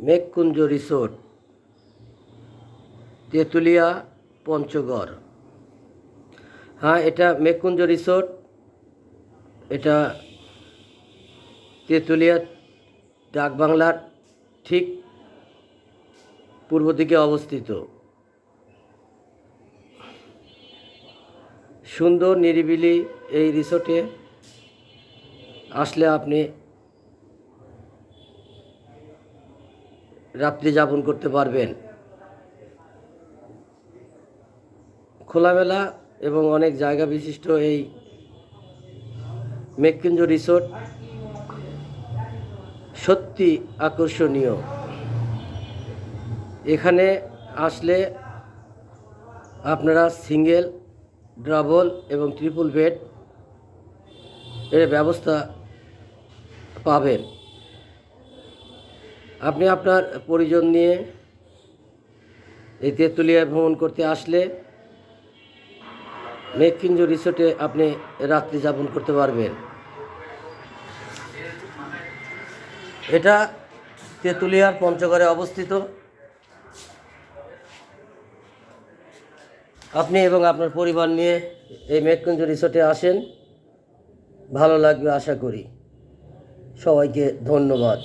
মেঘকুঞ্জ resort, Tetulia, Panchagarh. হ্যাঁ এটা মেঘকুঞ্জ resort, এটা তেঁতুলিয়া, ডাকবাংলার ঠিক পূর্ব দিকে অবস্থিত। সুন্দর নিরিবিলি এই রিসোর্টে আসলে আপনি রাত্রি যাপন করতে পারবেন। খোলামেলা এবং অনেক জায়গা বিশিষ্ট এই মেককিঞ্জ রিসোর্ট সত্যি আকর্ষণীয়। এখানে আসলে আপনারা সিঙ্গেল, ডাবল এবং ট্রিপল বেড এর ব্যবস্থা পাবেন। আপনি আপনার পরিজন নিয়ে এই তেঁতুলিয়ায় ভ্রমণ করতে আসলে মেঘকিঞ্জ রিসোর্টে আপনি রাত্রি যাপন করতে পারবেন। এটা তেঁতুলিয়ার পঞ্চগড়ে অবস্থিত। আপনি এবং আপনার পরিবার নিয়ে এই মেঘকুঞ্জ রিসোর্টে আসেন। ভালো লাগবে আশা করি। সবাইকে ধন্যবাদ।